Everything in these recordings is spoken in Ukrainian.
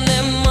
on them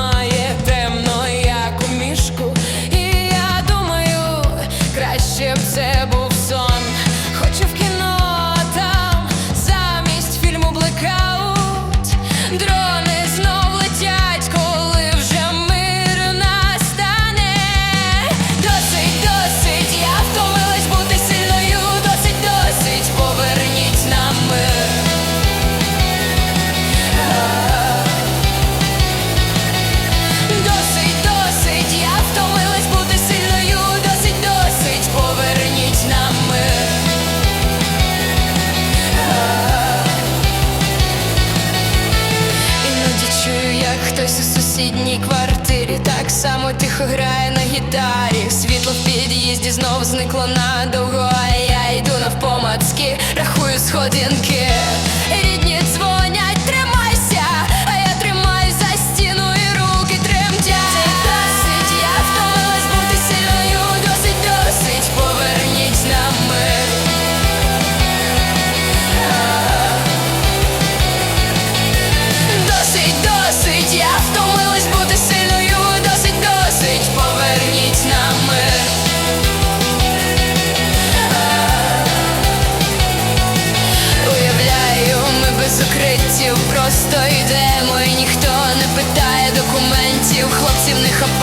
Прокидаюсь у сусідній квартирі, так само тихо грає на гітарі. Світло в під'їзді знов зникло надовго, а я йду навпомацки, рахую сходинки. документів, хлопців не хапає.